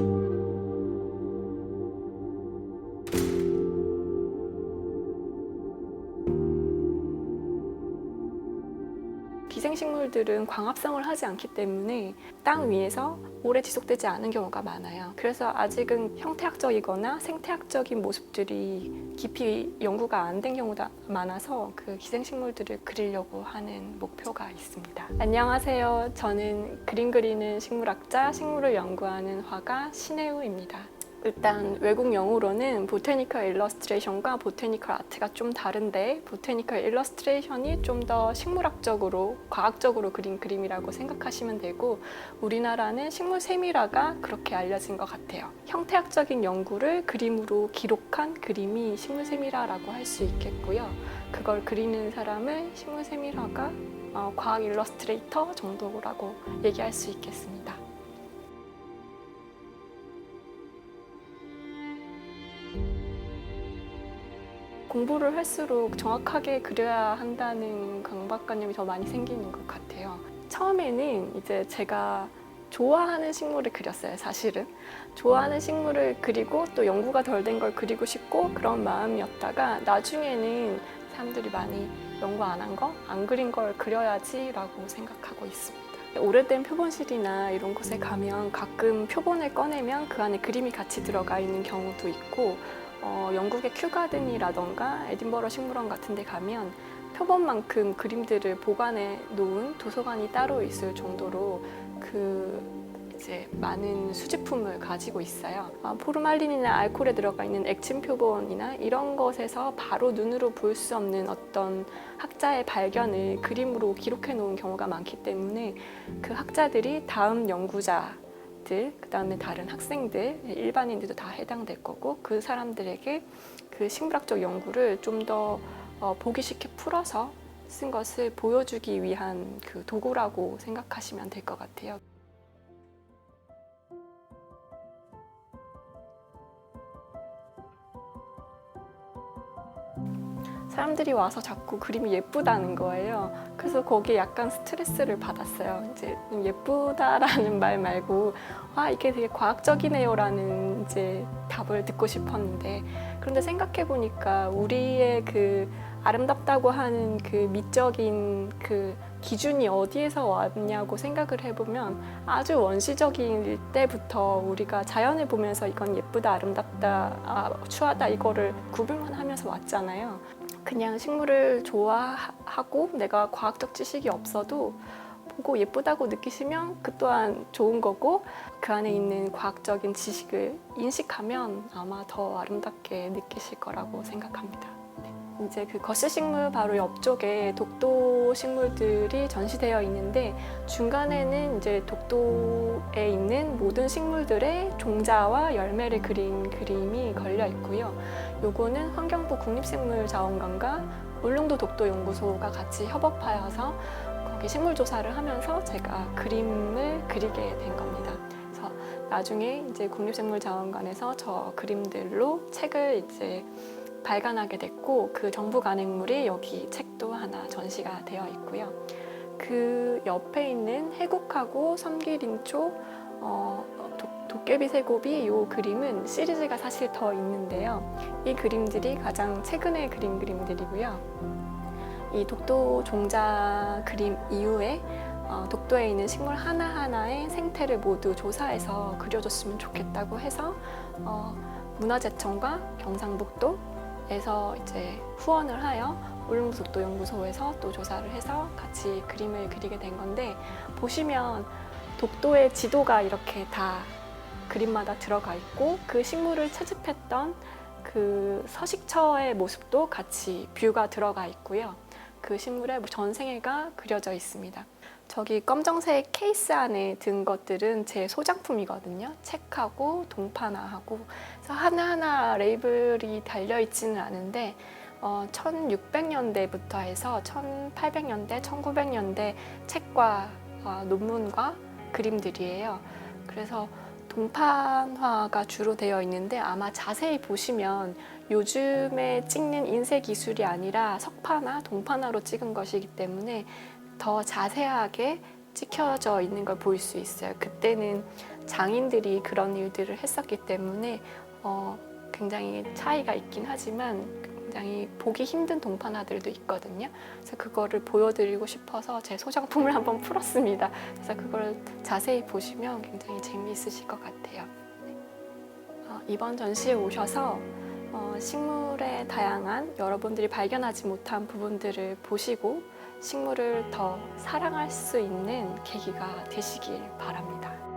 thank you 기생식물들은 광합성을 하지 않기 때문에 땅 위에서 오래 지속되지 않은 경우가 많아요. 그래서 아직은 형태학적이거나 생태학적인 모습들이 깊이 연구가 안 된 경우가 많아서 그 기생식물들을 그리려고 하는 목표가 있습니다. 안녕하세요. 저는 그림 그리는 식물학자, 식물을 연구하는 화가 신혜우입니다. 일단 외국 영어로는 보테니컬 일러스트레이션과 보테니컬 아트가 좀 다른데 보테니컬 일러스트레이션이 좀 더 식물학적으로 과학적으로 그린 그림이라고 생각하시면 되고 우리나라는 식물 세밀화가 그렇게 알려진 것 같아요. 형태학적인 연구를 그림으로 기록한 그림이 식물 세밀화라고 할 수 있겠고요. 그걸 그리는 사람을 식물 세밀화가 어, 과학 일러스트레이터 정도라고 얘기할 수 있겠습니다. 공부를 할수록 정확하게 그려야 한다는 강박관념이 더 많이 생기는 것 같아요. 처음에는 이제 제가 좋아하는 식물을 그렸어요, 사실은. 좋아하는 식물을 그리고 또 연구가 덜 된 걸 그리고 싶고 그런 마음이었다가 나중에는 사람들이 많이 연구 안 한 거, 안 그린 걸 그려야지라고 생각하고 있습니다. 오래된 표본실이나 이런 곳에 가면 가끔 표본을 꺼내면 그 안에 그림이 같이 들어가 있는 경우도 있고 어, 영국의 큐가든이라던가 에딘버러 식물원 같은 데 가면 표본만큼 그림들을 보관해 놓은 도서관이 따로 있을 정도로 그 이제 많은 수집품을 가지고 있어요. 아, 포르말린이나 알코올에 들어가 있는 액침 표본이나 이런 것에서 바로 눈으로 볼 수 없는 어떤 학자의 발견을 그림으로 기록해 놓은 경우가 많기 때문에 그 학자들이 다음 연구자 그 다음에 다른 학생들, 일반인들도 다 해당될 거고 그 사람들에게 그 식물학적 연구를 좀더 어, 보기 쉽게 풀어서 쓴 것을 보여주기 위한 그 도구라고 생각하시면 될 것 같아요. 사람들이 와서 자꾸 그림이 예쁘다는 거예요. 그래서 거기에 약간 스트레스를 받았어요. 이제 좀 예쁘다라는 말 말고 아 이게 되게 과학적이네요라는 이제 답을 듣고 싶었는데 그런데 생각해 보니까 우리의 그 아름답다고 하는 그 미적인 그 기준이 어디에서 왔냐고 생각을 해보면 아주 원시적일 때부터 우리가 자연을 보면서 이건 예쁘다, 아름답다, 아, 추하다 이거를 구분만 하면서 왔잖아요. 그냥 식물을 좋아하고 내가 과학적 지식이 없어도 보고 예쁘다고 느끼시면 그 또한 좋은 거고 그 안에 있는 과학적인 지식을 인식하면 아마 더 아름답게 느끼실 거라고 생각합니다. 네. 이제 그 거스 식물 바로 옆쪽에 독도 식물들이 전시되어 있는데 중간에는 이제 독도에 있는 모든 식물들의 종자와 열매를 그린 그림이 걸려 있고요. 요거는 환경부 국립식물자원관과 울릉도 독도연구소가 같이 협업하여서 거기 식물 조사를 하면서 제가 그림을 그리게 된 겁니다. 그래서 나중에 이제 국립식물자원관에서 저 그림들로 책을 이제 발간하게 됐고 그 정부 간행물이 여기 책도 하나 전시가 되어 있고요. 그 옆에 있는 해국하고 섬기린초 어, 도, 도깨비 세곱이 이 그림은 시리즈가 사실 더 있는데요. 이 그림들이 가장 최근에 그린 그림들이고요. 이 독도 종자 그림 이후에 어, 독도에 있는 식물 하나하나의 생태를 모두 조사해서 그려줬으면 좋겠다고 해서 어, 문화재청과 경상북도 에서 이제 후원을 하여 울릉도독도연구소에서 또 조사를 해서 같이 그림을 그리게 된 건데 보시면 독도의 지도가 이렇게 다 그림마다 들어가 있고 그 식물을 채집했던 그 서식처의 모습도 같이 뷰가 들어가 있고요. 그 식물의 전생애가 그려져 있습니다. 저기 검정색 케이스 안에 든 것들은 제 소장품이거든요. 책하고 동파나하고 그래서 하나하나 레이블이 달려 있지는 않은데 어, 1600년대부터 해서 1800년대, 1900년대 책과 어, 논문과 그림들이에요. 그래서 동판화가 주로 되어 있는데 아마 자세히 보시면 요즘에 찍는 인쇄 기술이 아니라 석판화, 동판화로 찍은 것이기 때문에 더 자세하게 찍혀져 있는 걸 볼 수 있어요. 그때는 장인들이 그런 일들을 했었기 때문에 어, 굉장히 차이가 있긴 하지만 굉장히 보기 힘든 동판화들도 있거든요. 그래서 그거를 보여드리고 싶어서 제 소장품을 한번 풀었습니다. 그래서 그걸 자세히 보시면 굉장히 재미있으실 것 같아요. 네. 어, 이번 전시에 오셔서 어, 식물의 다양한 여러분들이 발견하지 못한 부분들을 보시고 식물을 더 사랑할 수 있는 계기가 되시길 바랍니다.